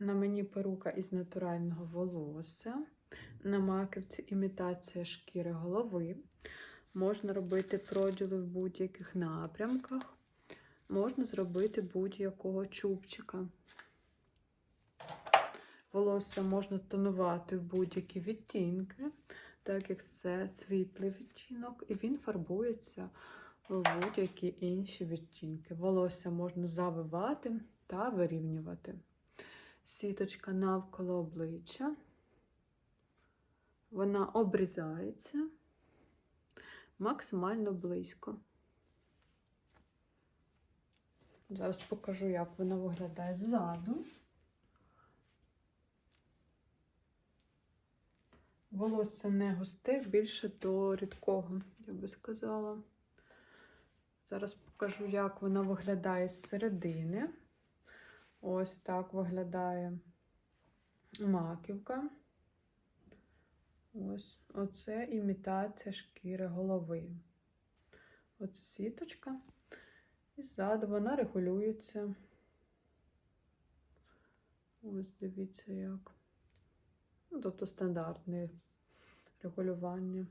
На мені перука із натурального волосся. На маківці імітація шкіри голови. Можна робити проділи в будь-яких напрямках. Можна зробити будь-якого чубчика. Волосся можна тонувати в будь-які відтінки, так як це світлий відтінок, і він фарбується в будь-які інші відтінки. Волосся можна завивати та вирівнювати. Сіточка навколо обличчя. Вона обрізається максимально близько. Зараз покажу, як вона виглядає ззаду. Волосся не густе, більше до рідкого, я би сказала. Зараз покажу, як вона виглядає з середини. Ось так виглядає маківка. Ось оце імітація шкіри голови. Оце сіточка. І ззаду вона регулюється. Ось дивіться як. Ну, тобто стандартне регулювання.